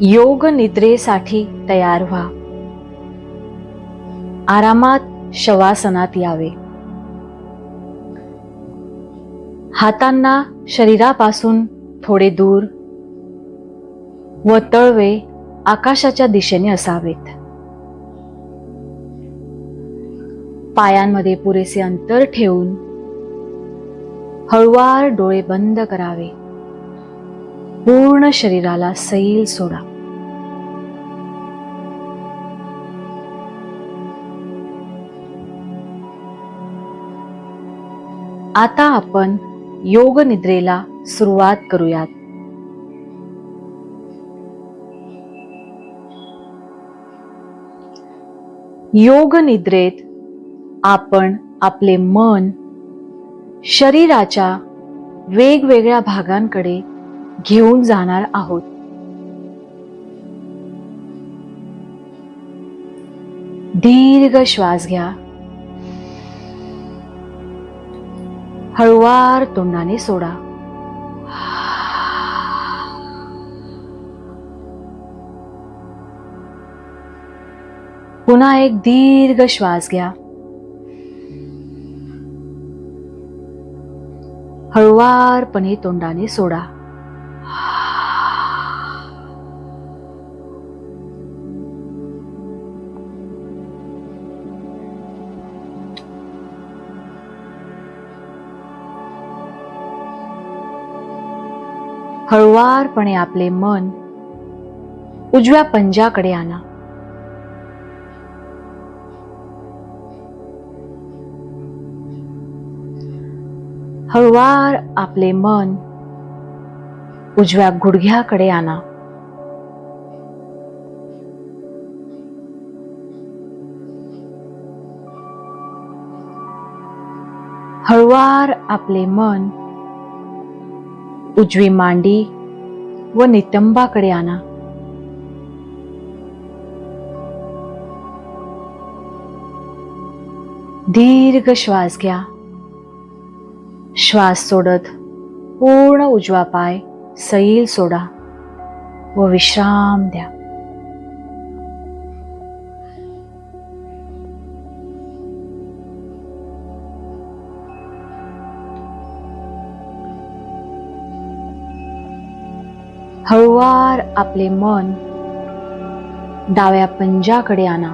योग निद्रेसाठी तयार व्हा. आरामात शवासनात यावे. हातांना शरीरापासून थोडे दूर व तळवे आकाशाच्या दिशेने असावेत. पायांमध्ये पुरेसे अंतर ठेवून हळुवार डोळे बंद करावे. पूर्ण शरीराला सैल सोडा. आता आपण योग निद्रेला सुरुवात करूयात. योग निद्रेत आपण आपले मन शरीराच्या वेगवेगळ्या भागांकडे घेऊन जाणार आहोत. दीर्घ श्वास घ्या. हळुवार तोंडाने सोडा. पुन्हा एक दीर्घ श्वास घ्या. हळुवारपणे तोंडाने सोडा. हळुवारपणे आपले मन उजव्या पंजाकडे आणा. हळुवार आपले मन उजव्या गुडघ्याकडे आणा. हळुवार आपले मन उजवी मांडी व नितंबाकडे आणा. दीर्घ श्वास घ्या. श्वास सोडत पूर्ण उजवा पाय सैल सोडा व विश्राम द्या. हळुवार आपले मन डाव्या पंजाकडे आणा.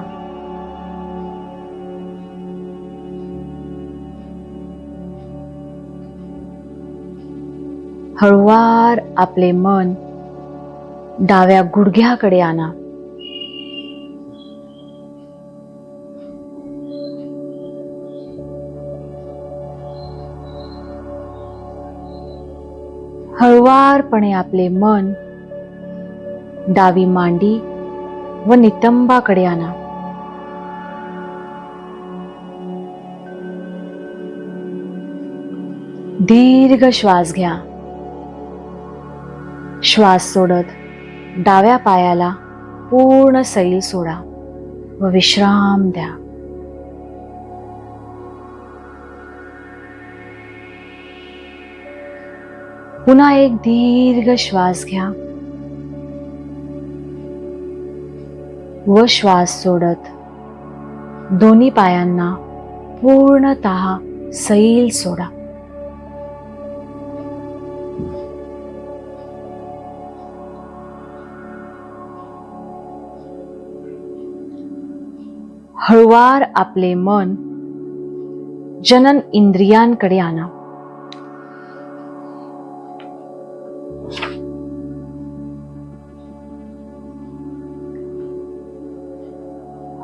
हळुवार आपले मन डाव्या गुडघ्याकडे आणा. हळुवारपणे आपले मन डावी मांडी व नितंबाकडे आणा. दीर्घ श्वास घ्या. श्वास सोडत डाव्या पायाला पूर्ण सैल सोडा व विश्राम द्या. पुन्हा एक दीर्घ श्वास घ्या. व श्वास सोडत. दोन्ही पायांना पूर्णत सैल सोडा. हळुवार आपले मन जनन इंद्रियांकडे आणा.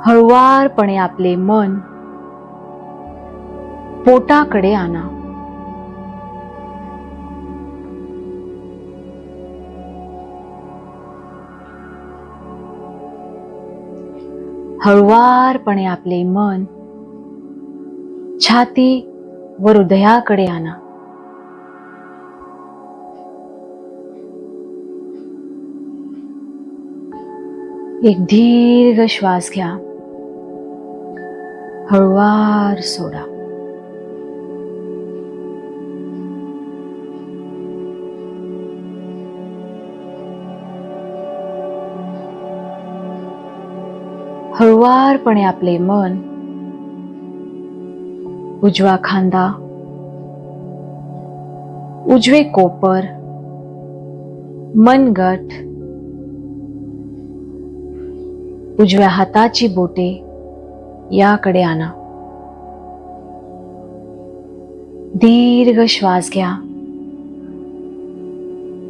हळुवारपणे आपले मन पोटाकडे आणा. हळुवारपणे आपले मन छाती व हृदयाकडे आणा. एक दीर्घ श्वास घ्या. हळवार सोडा. हळवारपणे आपले मन उजवा खांदा उजवे कोपर मनगट उजव्या हाताची बोटे याकडे आणा. दीर्घ श्वास घ्या.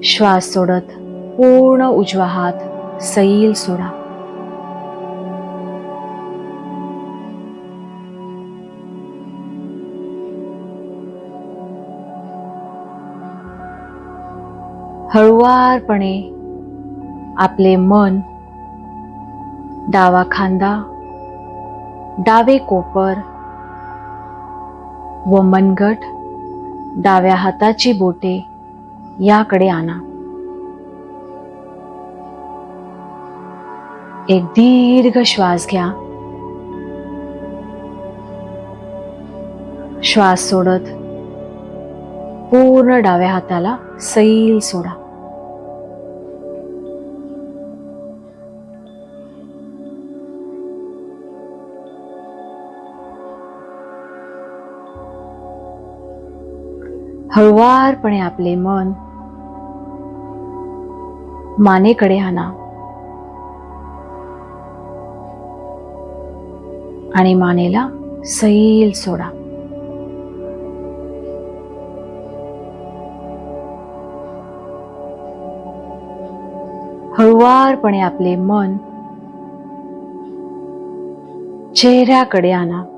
श्वास सोडत पूर्ण उजवा हात सैल सोडा. हळुवारपणे आपले मन डावा खांदा डावे कोपर व मनगट डाव्या हाताची बोटे याकडे आणा. एक दीर्घ श्वास घ्या. श्वास सोडत पूर्ण डाव्या हाताला सैल सोडा. हळुवारपणे आपले मन मानेकडे आणा. आणि मानेला सैल सोडा. हळुवारपणे आपले मन चेहऱ्याकडे आणा.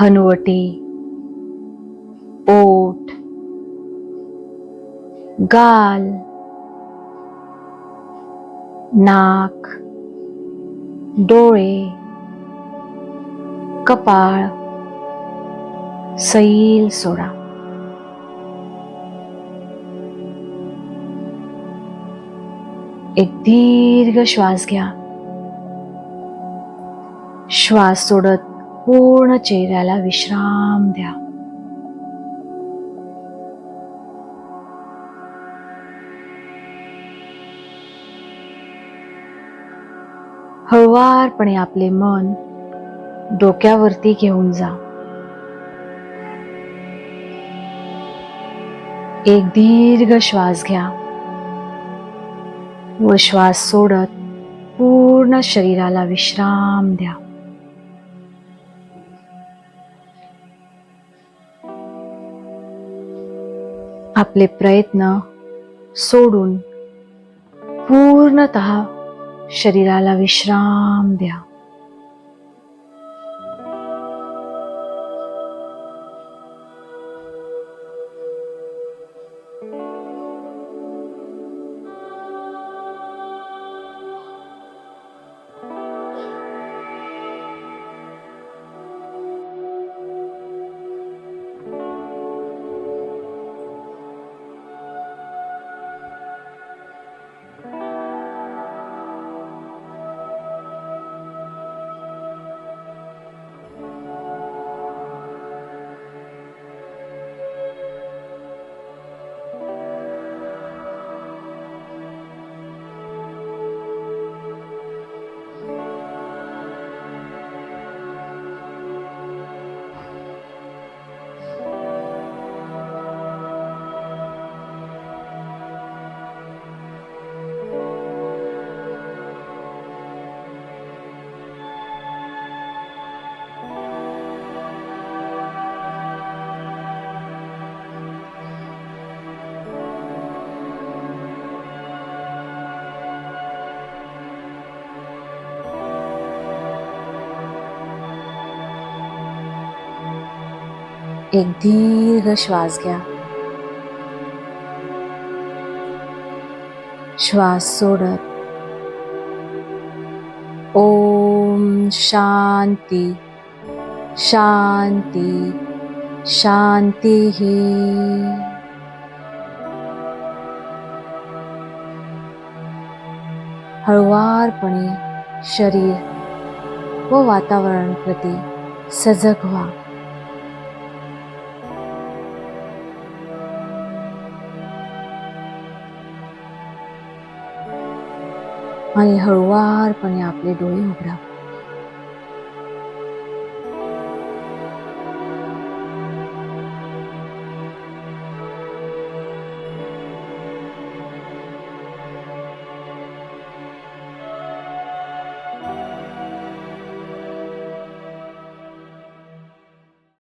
हनुवटी ओठ गाल नाक डोळे कपाळ सैल सोडा. एक दीर्घ श्वास घ्या. श्वास सोडत पूर्ण चेहऱ्याला विश्राम द्या. हळवारपणे आपले मन डोक्यावरती घेऊन जा. एक दीर्घ श्वास घ्या व श्वास सोडत पूर्ण शरीराला विश्राम द्या. आपले प्रयत्न सोडून पूर्णत शरीराला विश्राम द्या. एक दीर्घ श्वास घ्या. श्वास सोडत. ओम शांती शांती शांती ही. हळुवारपणे शरीर व वातावरण प्रती सजग व्हा. आणि हळुवारपणे आपले डोळे उघडा